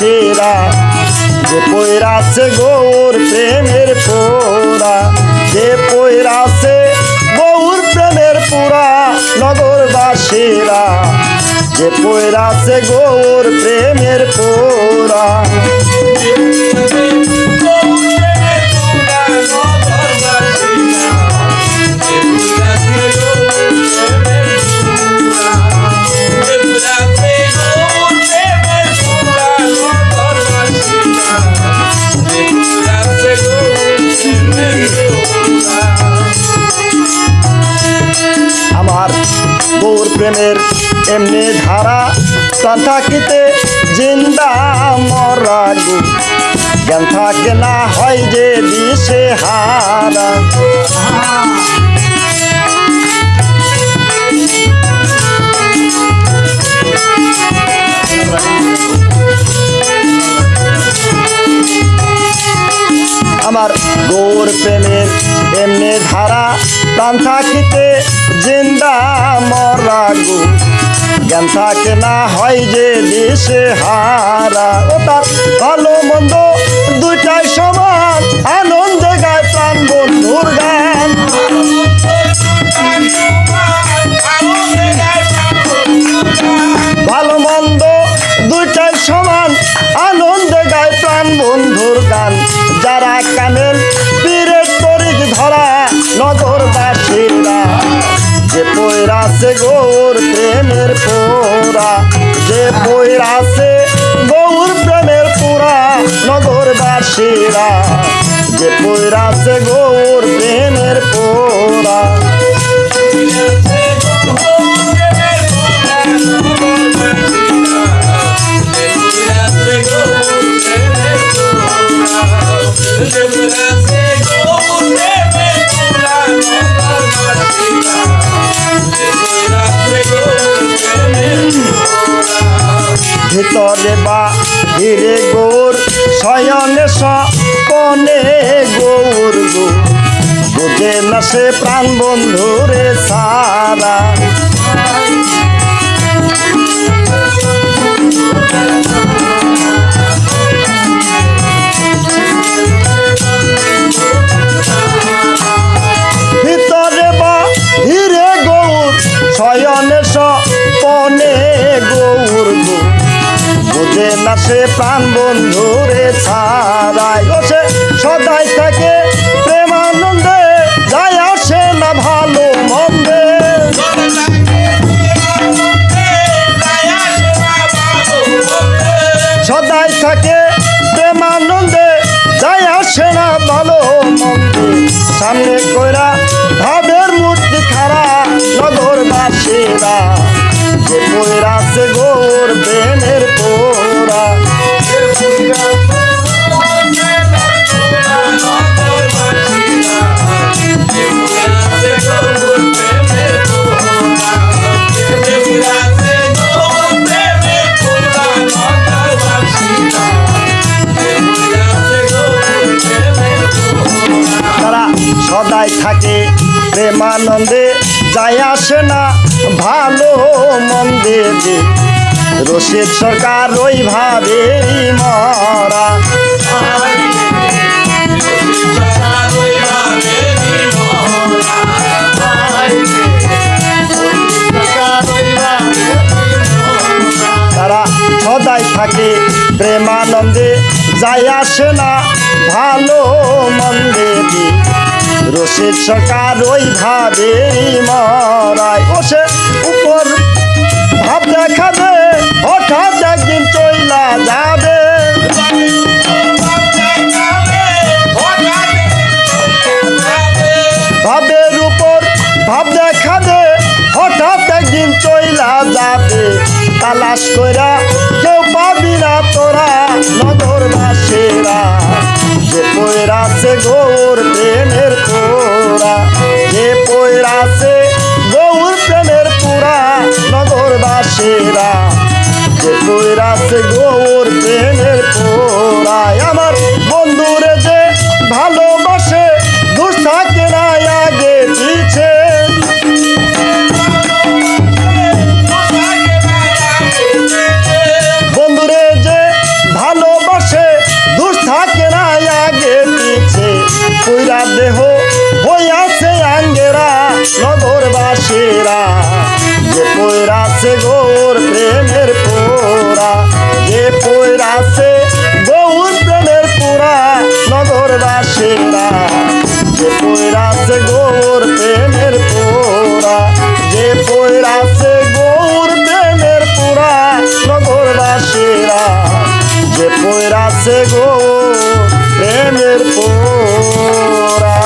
নগরবাসীরা যে পৈরাছে গৌর প্রেমের পোরা যে পৈরাছে গৌর প্রেমের পুরা নগরবাসীরা। যে পৈরাছে গৌর প্রেমের প্রেমের এমনি ধারা প্রাণ থাকিতে জিন্দা মরা জ্ঞান থাকে না হয় যে দিশে হারা। আমার গৌর প্রেমের এমনি ধারা প্রাণ থাকিতে জিন্দা মরা গো জ্ঞান থাকে না হয় যে দেশে হারা। ও তার ভালো মন্দ দুইটাই সমান। আনন্দে গায় প্রাণ বন্ধুর গান। ভালো মন্দ দুইটাই সমান। আনন্দে গায় প্রাণ বন্ধুর গান। যারা কামেল পৈরাছে গৌর প্রেমের পোরা যে পৈরাছে গৌর প্রেমের পুরা নগরবাসীরা। যে পৈরাছে গৌর প্রেমের পোরা ভিতরে বা হিরে গৌর, শয়নে সপনে গৌর গো। বুঝে না সে প্রাণ বন্ধুরে সারা। ভিতরে বা হিরে গৌর, শয়নে সপনে বুঝে না সে প্রাণ বন্ধুরে ছাড়াই ও সে সদাই থাকে প্রেমানন্দে যাই আসে না ভালো মন্দে। সদাই থাকে প্রেমানন্দে যাই আসে না ভালো মন্দে। সামনে কইরা ভাবের মূর্তি খারা নগরবাসীরা, যে পৈরাছে গোর বেনের সদাই থাকে প্রেমানন্দে যাই আসে না ভালো মন্দে রশিদ সরকার ওই ভাবে মরা। থাকে প্রেমানন্দে যাই আসে না ভালো মন্দে রশিদ সরকার ওই ভাবে মরায়। ও সে উপর ভাব দেখাবে, হঠাৎ একদিন চইলা যাবে। ভাবের উপর ভাব দেখাবে, হঠাৎ একদিন চইলা যাবে। তালাশ কইরা কেউ পাবি না তোরা, নগরবাসীরা। যে পয়রাছে গৌর প্রেমের হইয়াছে আঙ্গেরা, নগরবাসীরা। যে পৈরাছে গোর প্রেমের পোরা যে পৈরাছে গৌর প্রেমের পুরা নগরবাসীরা। যে পৈরাছে গৌর প্রেমের পোরা যে পৈরাছে গৌর প্রেমের পুরা নগরবাসীরা। যে পৈরাছে গৌর প্রেমের পোরা